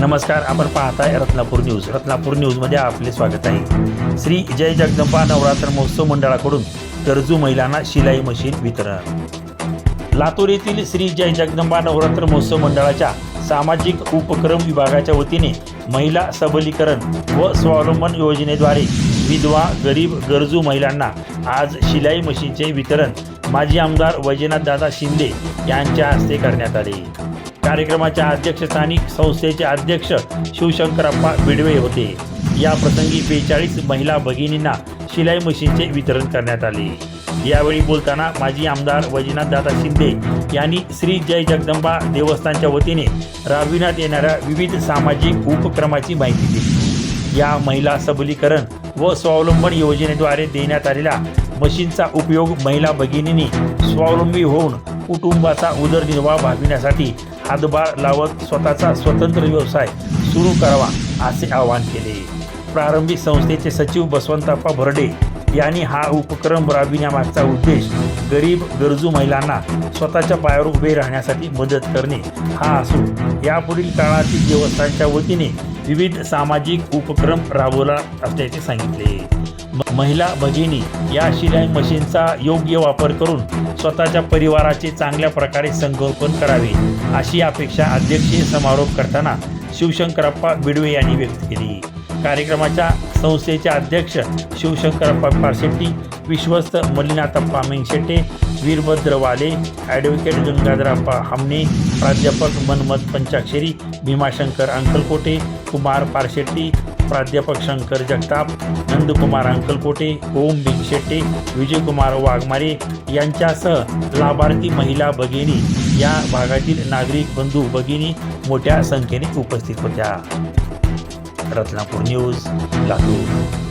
नमस्कार आपण पाहताय रत्नापूर न्यूज. रत्नापूर न्यूजमध्ये आपले स्वागत आहे. श्री जय जगदंबा नवरात्र महोत्सव मंडळाकडून गरजू महिलांना शिलाई मशीन वितरण. लातूर येथील श्री जय जगदंबा नवरात्र महोत्सव मंडळाच्या सामाजिक उपक्रम विभागाच्या वतीने महिला सबलीकरण व स्वावलंबन योजनेद्वारे विधवा गरीब गरजू महिलांना आज शिलाई मशीनचे वितरण माजी आमदार वैजनाथदादा शिंदे यांच्या हस्ते करण्यात आले. कार्यक्रमाच्या अध्यक्षस्थानी संस्थेचे अध्यक्ष शिवशंकरप्पा बिडवे होते. या प्रसंगी बेचाळीस महिला भगिनींना शिलाई मशीनचे वितरण करण्यात आले. यावेळी बोलताना माजी आमदार वैजनाथदादा शिंदे यांनी श्री जय जगदंबा देवस्थानच्या वतीने राबविण्यात येणाऱ्या विविध सामाजिक उपक्रमाची माहिती दिली. या महिला सबलीकरण व स्वावलंबन योजनेद्वारे देण्यात आलेल्या मशीनचा उपयोग महिला भगिनींनी स्वावलंबी होऊन कुटुंबाचा उदरनिर्वाह भागविण्यासाठी हातभार लावत स्वतःचा स्वतंत्र व्यवसाय सुरू करावा असे आवाहन केले. प्रारंभिक संस्थेचे सचिव बसवंतप्पा भरडे यांनी हा उपक्रम राबविण्यामागचा उद्देश गरीब गरजू महिलांना स्वतःच्या पायावर उभे राहण्यासाठी मदत करणे. हा असून यापुढील काळातील देवस्थानच्या वतीने विविध सामाजिक उपक्रम राबवला असल्याचे सांगितले. महिला भगिनी या शिलाई मशीनचा योग्य वापर करून स्वतःच्या परिवाराचे चांगल्या प्रकारे संगोपन करावे अशी अपेक्षा अध्यक्षीय समारोप करताना शिवशंकरप्पा बिडवे यांनी व्यक्त केली. कार्यक्रमाच्या संस्थेचे अध्यक्ष शिवशंकरप्पा पारशेट्टी विश्वस्त मल्लिनाथप्पा मेंगशेट्टे वीरभद्र वाले ॲडव्होकेट गंगाधरप्पा हमने प्राध्यापक मनमत पंचाक्षरी भीमाशंकर अंकलकोटे कुमार पारशेट्टी प्राध्यापक शंकर जगताप नंदकुमार अंकलकोटे ओम बिगशेट्टे विजयकुमार वाघमारे यांच्यासह लाभार्थी महिला भगिनी या भागातील नागरिक बंधू भगिनी मोठ्या संख्येने उपस्थित होत्या. रत्नापूर न्यूज लातूर.